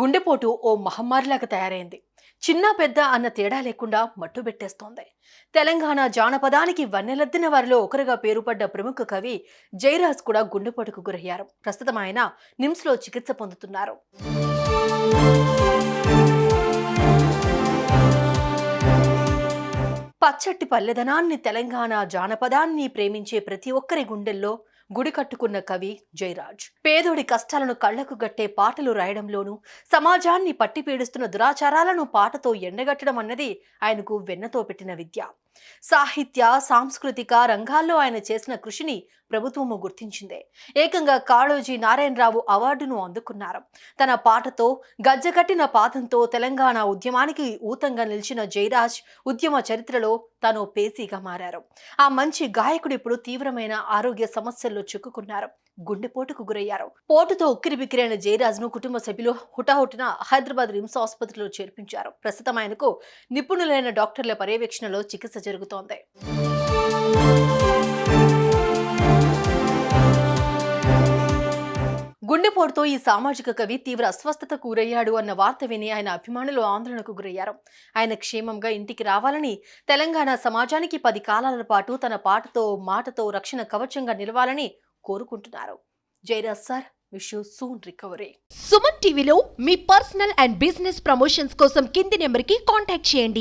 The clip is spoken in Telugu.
గుండెపోటు ఓ మహమ్మారిలాగా తయారైంది. చిన్న పెద్ద అన్న తేడా లేకుండా మట్టు పెట్టేస్తోంది. తెలంగాణ జానపదానికి వన్నెలద్దిన వారిలో ఒకరుగా పేరుపడ్డ ప్రముఖ కవి జయరాజ్ కూడా గుండెపోటుకు గురయ్యారు. ప్రస్తుతం ఆయన నిమ్స్లో చికిత్స పొందుతున్నారు. పచ్చటి పల్లెదనాన్ని తెలంగాణ జానపదాన్ని ప్రేమించే ప్రతి ఒక్కరి గుండెల్లో గుడి కట్టుకున్న కవి జయరాజ్. పేదోడి కష్టాలను కళ్ళకు గట్టే పాటలు రాయడంలోనూ సమాజాన్ని పట్టిపీడుస్తున్న దురాచారాలను పాటతో ఎండగట్టడం అన్నది ఆయనకు వెన్నతో పెట్టిన విద్య. సాహిత్య సాంస్కృతిక రంగాల్లో ఆయన చేసిన కృషిని ప్రభుత్వము గుర్తించిందే. ఏకంగా కాళోజీ నారాయణరావు అవార్డును అందుకున్నారు. తన పాటతో గజ్జగట్టిన పాదంతో తెలంగాణ ఉద్యమానికి ఊతంగా నిలిచిన జయరాజ్ ఉద్యమ చరిత్రలో తాను పేసీగా మారారు. ఆ మంచి గాయకుడు ఇప్పుడు తీవ్రమైన ఆరోగ్య సమస్యల్లో చిక్కుకున్నారు. గుండెపోటుకు గురయ్యారు. పోటుతో ఉక్కిరి బిక్కిరైన జయరాజ్ను కుటుంబ సభ్యులు హుటాహుటిన హైదరాబాద్ రిమ్స్ ఆసుపత్రిలో చేర్పించారు. ప్రస్తుతం ఆయనకు నిపుణులైన డాక్టర్ల పర్యవేక్షణలో చికిత్స జరుగుతోంది. గుండెపోటుతో ఈ సామాజిక కవి తీవ్ర అస్వస్థతకు గురయ్యాడు అన్న వార్త విని ఆయన అభిమానులు ఆందోళనకు గురయ్యారు. ఆయన క్షేమంగా ఇంటికి రావాలని తెలంగాణ సమాజానికి పది కాలాల పాటు తన పాటతో మాటతో రక్షణ కవచంగా నిలవాలని కోరుకుంటున్నారు. Jayaraj sir wish you soon recovery. Suman టీవీలో మీ పర్సనల్ అండ్ బిజినెస్ ప్రమోషన్స్ కోసం కింది నెంబర్కి కాంటాక్ట్ చేయండి.